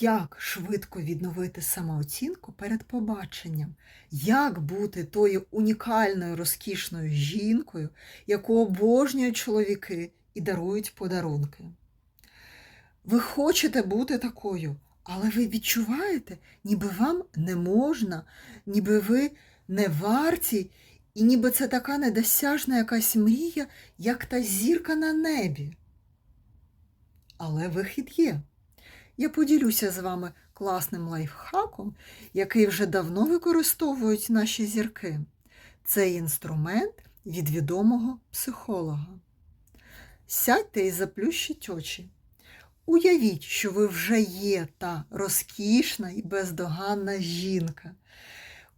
Як швидко відновити самооцінку перед побаченням? Як бути тою унікальною розкішною жінкою, яку обожнюють чоловіки і дарують подарунки? Ви хочете бути такою, але ви відчуваєте, ніби вам не можна, ніби ви не варті, і ніби це така недосяжна якась мрія, як та зірка на небі. Але вихід є. Я поділюся з вами класним лайфхаком, який вже давно використовують наші зірки. Це інструмент від відомого психолога. Сядьте і заплющіть очі. Уявіть, що ви вже є та розкішна і бездоганна жінка.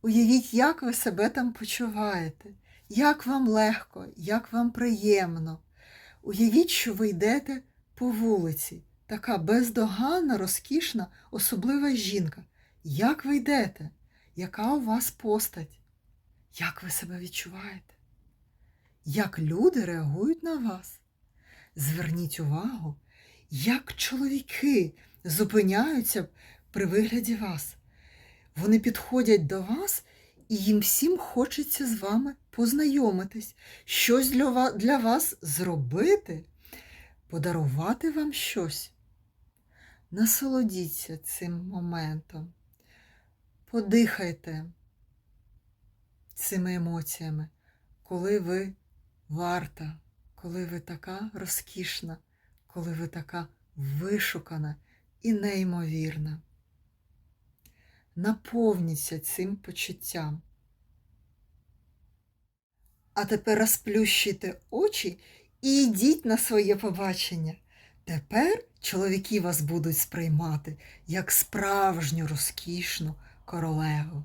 Уявіть, як ви себе там почуваєте, як вам легко, як вам приємно. Уявіть, що ви йдете по вулиці, така бездоганна, розкішна, особлива жінка. Як ви йдете? Яка у вас постать? Як ви себе відчуваєте? Як люди реагують на вас? Зверніть увагу, як чоловіки зупиняються при вигляді вас. Вони підходять до вас, і їм всім хочеться з вами познайомитись, щось для вас зробити, подарувати вам щось. Насолодіться цим моментом. Подихайте цими емоціями, коли ви варта, коли ви така розкішна, коли ви така вишукана і неймовірна. Наповніться цим почуттям. А тепер розплющуйте очі і йдіть на своє побачення. Тепер чоловіки вас будуть сприймати як справжню розкішну королеву.